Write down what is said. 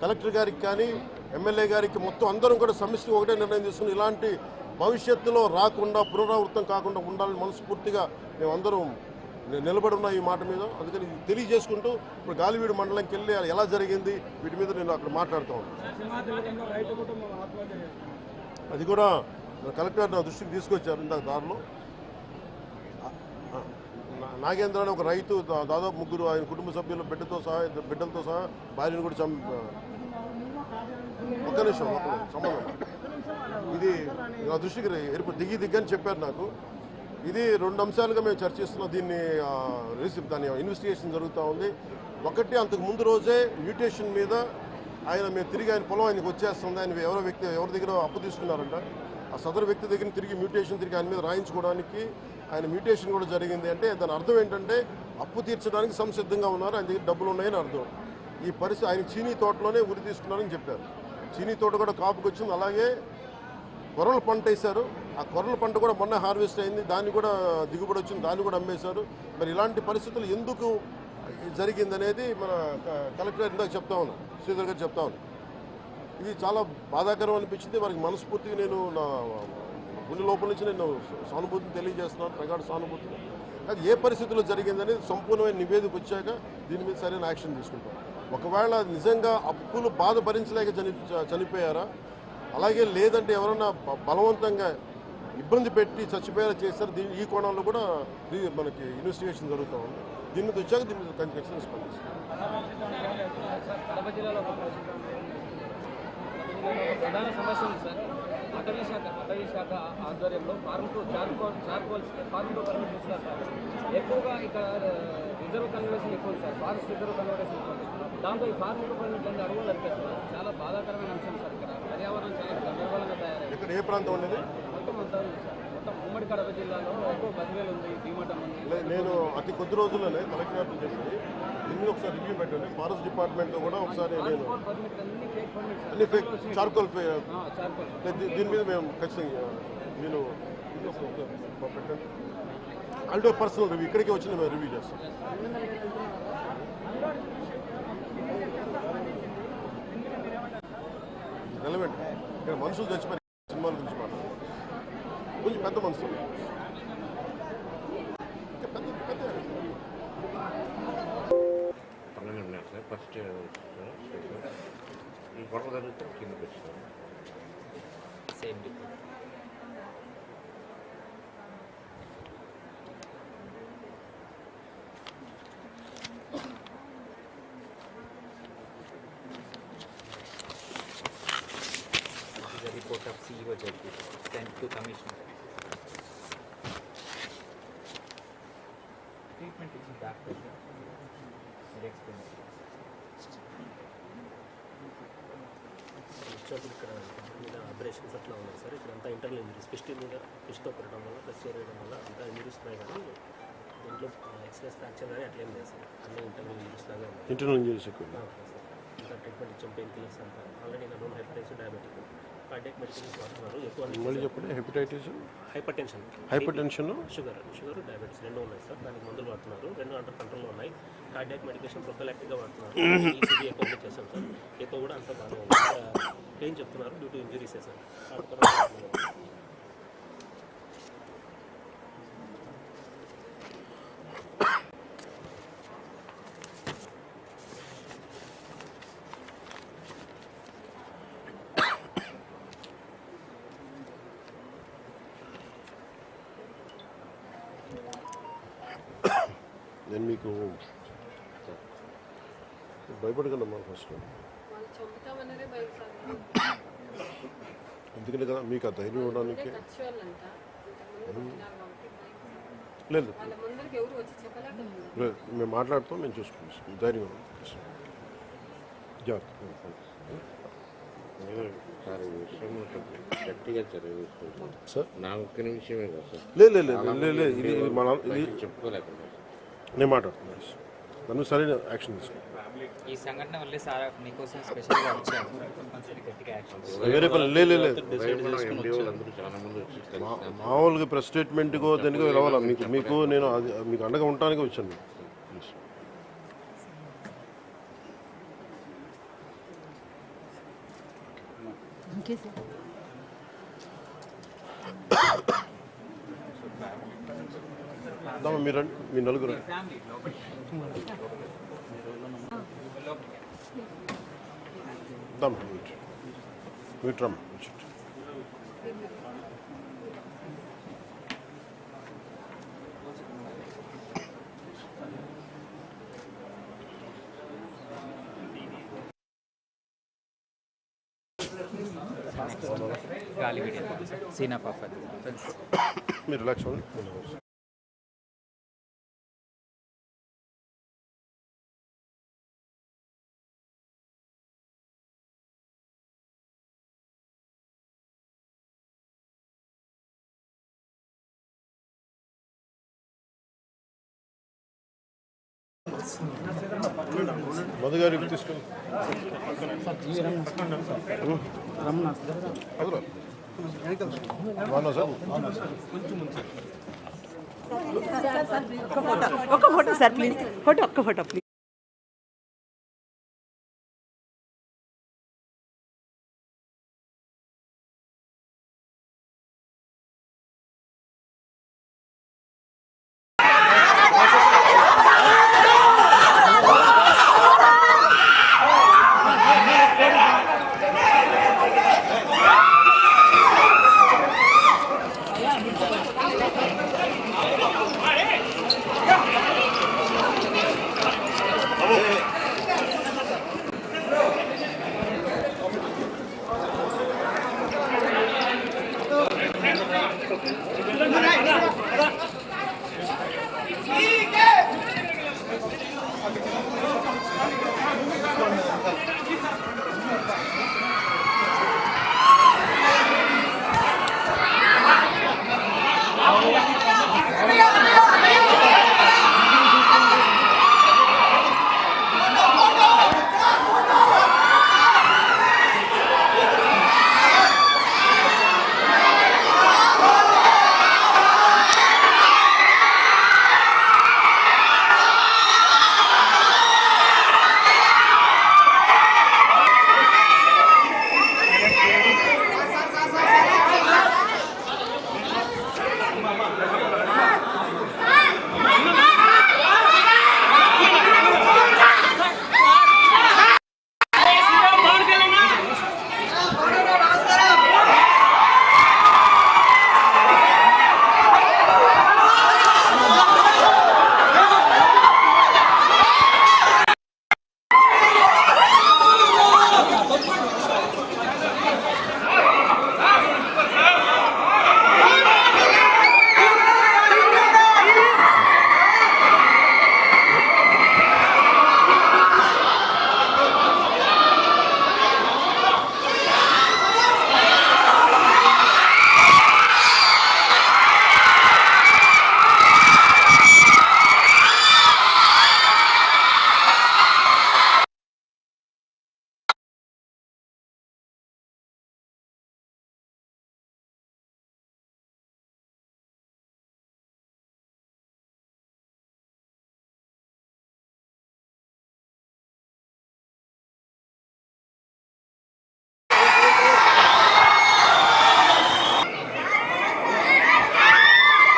Collector గారికి కానీ MLA గారికి మొత్తం అందరం కూడా సమిష్టి ఒకటే నిర్ణయం తీసుకుని ఇలాంటి భవిష్యత్తులో రాకుండా పునరావృతం కాకుండా ఉండాలని మనస్ఫూర్తిగా మేమందరం నిలబడి ఉన్న ఈ మాట మీద. అందుకని తెలియజేసుకుంటూ ఇప్పుడు గాలివీడు మండలంకి వెళ్ళి ఎలా జరిగింది వీటి మీద నేను అక్కడ మాట్లాడుతూ అది కూడా కలెక్టర్ నా దృష్టికి తీసుకొచ్చారు ఇందాక దారిలో. నాగేంద్ర అనే ఒక రైతు దాదాపు ముగ్గురు ఆయన కుటుంబ సభ్యులు బిడ్డతో సహా బిడ్డలతో సహా భార్యను కూడా చం ఒక్క నిమిషం సంబంధం ఇది నా దృష్టికి ఎరుపు దిగి దిగ్గని చెప్పారు నాకు. ఇది రెండు అంశాలుగా మేము చర్చిస్తున్నాం. దీన్ని ఆ, దాని ఇన్వెస్టిగేషన్ జరుగుతూ ఉంది. ఒకటి అంతకు ముందు రోజే మ్యూటేషన్ మీద ఆయన మేము తిరిగి ఆయన పొలం ఆయనకు వచ్చేస్తుంది. ఆయన ఎవరో వ్యక్తి ఎవరి దగ్గర అప్పు తీసుకున్నారంట. ఆ సదరు వ్యక్తి దగ్గర తిరిగి మ్యూటేషన్ తిరిగి ఆయన మీద రాయించుకోవడానికి ఆయన మ్యూటేషన్ కూడా జరిగింది అంటే దాని అర్థం ఏంటంటే అప్పు తీర్చడానికి సంసిద్ధంగా ఉన్నారు ఆయన దగ్గర డబ్బులు ఉన్నాయని అర్థం. ఈ పరిస్థితి ఆయన చీనీ తోటలోనే ఉరి తీసుకున్నారని చెప్పారు. చీనీ తోట కూడా కాపుకి వచ్చింది. అలాగే కొరల పంట వేశారు. ఆ కొరల పంట కూడా మొన్న హార్వెస్ట్ అయింది. దాన్ని కూడా దిగుబడి వచ్చింది. దాన్ని కూడా అమ్మేశారు. మరి ఇలాంటి పరిస్థితులు ఎందుకు జరిగిందనేది మన క- కలెక్టర్ ఇందాక చెప్తా ఉన్నాను శ్రీధర్ గారు చెప్తా ఉన్నాను ఇది చాలా బాధాకరం అనిపించింది. వారికి మనస్ఫూర్తిగా నేను నా గుండె లోపల నుంచి నేను సానుభూతిని తెలియజేస్తున్నాను ప్రగాఢ సానుభూతిని. అది ఏ పరిస్థితుల్లో జరిగిందనేది సంపూర్ణమైన నివేదిక వచ్చాక దీని మీద సరైన యాక్షన్ తీసుకుంటాం. ఒకవేళ నిజంగా అప్పులు బాధ భరించలేక చని చనిపోయారా? అలాగే లేదంటే ఎవరన్నా బలవంతంగా ఇబ్బంది పెట్టి చచ్చిపోయేలా చేశారు? దీని ఈ కోణంలో కూడా మనకి ఇన్వెస్టిగేషన్ జరుగుతూ ఉంది. దీని మీద వచ్చాక దీని మీద ఖచ్చితంగా స్పందిస్తాం. ప్రధాన సమస్య ఉంది సార్. అటవీ శాఖ అటవీ శాఖ ఆధ్వర్యంలో farm to charcoal charcoals farm to permission ఇస్తారు సార్. ఎక్కువగా ఇక్కడ రిజర్వ్ కన్వర్షన్ ఎక్కువ సార్. ఫారెస్ట్ రిజర్వ్ కన్వర్షన్ ఎక్కువ దాంతో ఈ ఫార్మ్ టు పర్మిట్ రెండు అడుగులు నడిపేస్తున్నారు చాలా బాధాకరమైన అంశం సార్ ఇక్కడ. పర్యావరణం చాలా గందరగోళంగా తయారైంది. ఇక్కడ ఏ ప్రాంతం ఉండేది మొత్తం అంతా ఉంది సార్. నేను అతి కొద్ది రోజుల్లోనే కలెక్టర్ చేసి దీన్ని ఒకసారి రివ్యూ పెట్టండి. ఫారెస్ట్ డిపార్ట్మెంట్తో కూడా ఒకసారి నేను అన్ని ఫేక్ చార్కోల్ దీని మీద మేము ఖచ్చితంగా ఒక పెట్టండి అంటే పర్సనల్ రివ్యూ ఇక్కడికి వచ్చి మేము రివ్యూ చేస్తాం రెలవెంట్ ఇక్కడ మనుషులు చచ్చిపోయి పెద్ద మనుషులు ఇంకా పెద్ద పెద్ద పన్నెండు ఉన్నారు సార్ ఫస్ట్ ఈ గొడవ జరిగితే కిందకి వచ్చారు same depot This is a report of CEO Jagdish sent to Commissioner. Is back pressure. It explains. వచ్చినప్పుడు ఇక్కడ మీద ఆపరేషన్స్ అట్లా ఉన్నాయి సార్ ఇక్కడ అంతా ఇంటర్నల్ ఇంజరీస్ ఫిస్ట్ మీద ఫిష్తో కొట్టడం వల్ల ప్రెస్ చేయడం వల్ల అంతా ఇంజరీస్ ఉన్నాయి కానీ దీంట్లో ఎక్స్ప్రెస్ ఫ్రాక్చర్ కానీ అట్లేం లేదు సార్ అన్ని ఇంటర్నల్ ఇంజరీస్ లాగా ఇంటర్నల్ ఇంజరీస్ ఇంకా ట్రీట్మెంట్ ఇచ్చాం పెయిన్ కిల్లర్స్ అంతా ఆల్రెడీ నా known hepatitis diabetic cardiac medicines వాడుతున్నారు ఎక్కువ మళ్ళీ చెప్పండి. Hepatitis? Hypertension hypertension sugar sugar diabetes రెండు ఉన్నాయి సార్. దానికి మందులు వాడుతున్నారు. రెండు అండర్ కంట్రోల్లో ఉన్నాయి. కార్డియాక్ మెడికేషన్ ప్రొఫెలాక్టిక్గా వాడుతున్నారు. ఈసీజీ ఎక్కువ చేస్తాం సార్. ఎక్కువ కూడా అంతా ఉంది. పెయిన్ చెప్తున్నారు? డ్యూ టు ఇంజరీసే సార్. నేను మీకు భయపడగలను మా ఫస్ట్ ఎందుకంటే కదా మీకు ఆ ధైర్యం ఇవ్వడానికి. లేదు. వాళ్ళ ముందరికి ఎవరు వచ్చి చెప్పలేకపోతున్నారు లేదు, మేము మాట్లాడుతాం మేము చూసుకుంటాం. ధైర్యం సార్? నా ఒక్క నిమిషమే కదా సార్. లేదు లేదు లేదు ఇది ఇది మన చెప్పుకోలేకుండా నేను మాట్లాడుతున్నాను దాని సరైన యాక్షన్ ఈ సంఘటన వల్లే సార్ మీకోసం మామూలుగా ప్రెస్ స్టేట్మెంట్కో దేనికో రావాలా? మీకు మీకు నేను మీకు అండగా ఉండటానికి వచ్చాను. ప్లీజ్ ఓకే సార్ దమ్మ మీరు మీ నలుగురు రండి. ఫ్యామిలీ లోపల దమ్మ మీట్ మీట్ రమ్మ కూర్చోండి. గాలి వీడియో. సీన్ ఫ్రెండ్స్ మీరు రిలాక్స్ అవ్వండి నేను రిలాక్స్. మధు గారు ఇవి తీసుకుని అదురా. బాగున్నా సార్ ఒక ఫోటో సార్ ప్లీజ్ ఫోటో ఒక్క ఫోటో ప్లీజ్